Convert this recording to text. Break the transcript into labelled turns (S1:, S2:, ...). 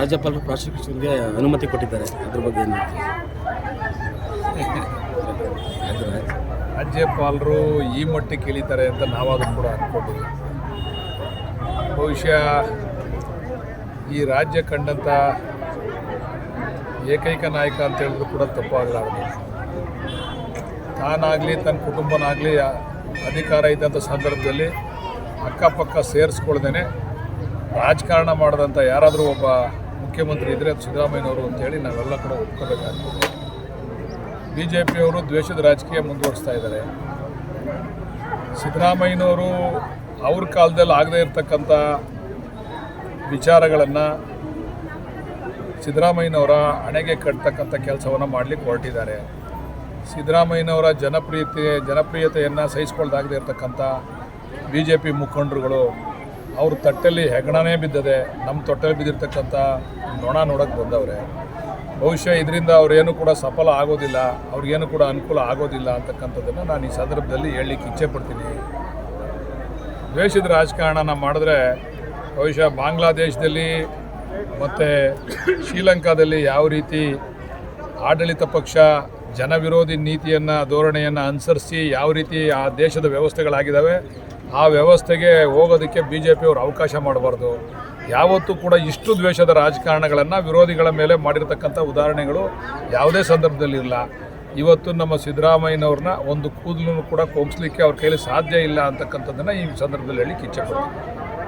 S1: ರಾಜ್ಯಪಾಲರು ಪ್ರಾಸಿಕ್ಯೂಷನ್ಗೆ ಅನುಮತಿ ಕೊಟ್ಟಿದ್ದಾರೆ. ಅದ್ರ ಬಗ್ಗೆ ಏನು?
S2: ರಾಜ್ಯಪಾಲರು ಈ ಮಟ್ಟಕ್ಕೆ ಇಳಿತಾರೆ ಅಂತ ನಾವಾದರೂ ಕೂಡ ಅಂದ್ಕೊಂಡಿಲ್ಲ ಬಹುಶಃ ಈ ರಾಜ್ಯ ಕಂಡಂಥ ಏಕೈಕ ನಾಯಕ ಅಂತ ಹೇಳಿದ್ರು ಕೂಡ ತಪ್ಪಾಗಲಾರದು. ತಾನಾಗಲಿ, ತನ್ನ ಕುಟುಂಬನಾಗಲಿ, ಅಧಿಕಾರ ಇದ್ದಂಥ ಸಂದರ್ಭದಲ್ಲಿ ಅಕ್ಕಪಕ್ಕ ಸೇರಿಸ್ಕೊಳ್ದೇನೆ ರಾಜಕಾರಣ ಮಾಡಿದಂಥ ಯಾರಾದರೂ ಒಬ್ಬ ಮುಖ್ಯಮಂತ್ರಿ ಇದ್ದರೆ ಅದು ಸಿದ್ದರಾಮಯ್ಯನವರು ಅಂತೇಳಿ ನಾವೆಲ್ಲ ಕೂಡ ಒಪ್ಕೋಬೇಕಾಗ್ತದೆ ಬಿ ಜೆ ಪಿಯವರು ದ್ವೇಷದ ರಾಜಕೀಯ ಮುಂದುವರಿಸ್ತಾ ಇದ್ದಾರೆ. ಸಿದ್ದರಾಮಯ್ಯನವರು ಅವ್ರ ಕಾಲದಲ್ಲಿ ಆಗದೇ ಇರತಕ್ಕಂಥ ವಿಚಾರಗಳನ್ನು ಸಿದ್ದರಾಮಯ್ಯನವರ ಹಣೆಗೆ ಕಟ್ತಕ್ಕಂಥ ಕೆಲಸವನ್ನು ಮಾಡಲಿಕ್ಕೆ ಹೊರಟಿದ್ದಾರೆ. ಸಿದ್ದರಾಮಯ್ಯನವರ ಜನಪ್ರಿಯತೆ, ಜನಪ್ರಿಯತೆಯನ್ನು ಸಹಿಸ್ಕೊಳ್ದಾಗದೇ ಇರತಕ್ಕಂಥ ಬಿ ಜೆ ಪಿ ಮುಖಂಡರುಗಳು ಅವ್ರ ತಟ್ಟಲ್ಲಿ ಹೆಗಣನೇ ಬಿದ್ದದೆ ನಮ್ಮ ತೊಟ್ಟಲ್ಲಿ ಬಿದ್ದಿರ್ತಕ್ಕಂಥ ನೊಣ ನೋಡೋಕ್ಕೆ ಬಂದವ್ರೆ. ಬಹುಶಃ ಇದರಿಂದ ಅವ್ರೇನು ಕೂಡ ಸಫಲ ಆಗೋದಿಲ್ಲ, ಅವ್ರಿಗೇನು ಕೂಡ ಅನುಕೂಲ ಆಗೋದಿಲ್ಲ ಅಂತಕ್ಕಂಥದ್ದನ್ನು ನಾನು ಈ ಸಂದರ್ಭದಲ್ಲಿ ಹೇಳಲಿಕ್ಕೆ ಇಚ್ಛೆ ಪಡ್ತೀನಿ. ದ್ವೇಷದ ರಾಜಕಾರಣನ ಮಾಡಿದ್ರೆ ಬಹುಶಃ ಬಾಂಗ್ಲಾದೇಶದಲ್ಲಿ ಮತ್ತು ಶ್ರೀಲಂಕಾದಲ್ಲಿ ಯಾವ ರೀತಿ ಆಡಳಿತ ಪಕ್ಷ ಜನವಿರೋಧಿ ನೀತಿಯನ್ನು, ಧೋರಣೆಯನ್ನು ಅನುಸರಿಸಿ ಯಾವ ರೀತಿ ಆ ದೇಶದ ವ್ಯವಸ್ಥೆಗಳಾಗಿದ್ದಾವೆ ಆ ವ್ಯವಸ್ಥೆಗೆ ಹೋಗೋದಕ್ಕೆ ಬಿ ಜೆ ಪಿಯವರು ಅವಕಾಶ ಮಾಡಬಾರ್ದು. ಯಾವತ್ತೂ ಕೂಡ ಇಷ್ಟು ದ್ವೇಷದ ರಾಜಕಾರಣಗಳನ್ನು ವಿರೋಧಿಗಳ ಮೇಲೆ ಮಾಡಿರತಕ್ಕಂಥ ಉದಾಹರಣೆಗಳು ಯಾವುದೇ ಸಂದರ್ಭದಲ್ಲಿಲ್ಲ ಇವತ್ತು ನಮ್ಮ ಸಿದ್ದರಾಮಯ್ಯನವ್ರನ್ನ ಒಂದು ಕೂದಲು ಕೂಡ ಕೊಂಗಿಸ್ಲಿಕ್ಕೆ ಅವ್ರ ಕೈಲಿ ಸಾಧ್ಯ ಇಲ್ಲ ಅಂತಕ್ಕಂಥದ್ದನ್ನು ಈ ಸಂದರ್ಭದಲ್ಲಿ ಹೇಳಿ ಪಡ್ತೀನಿ.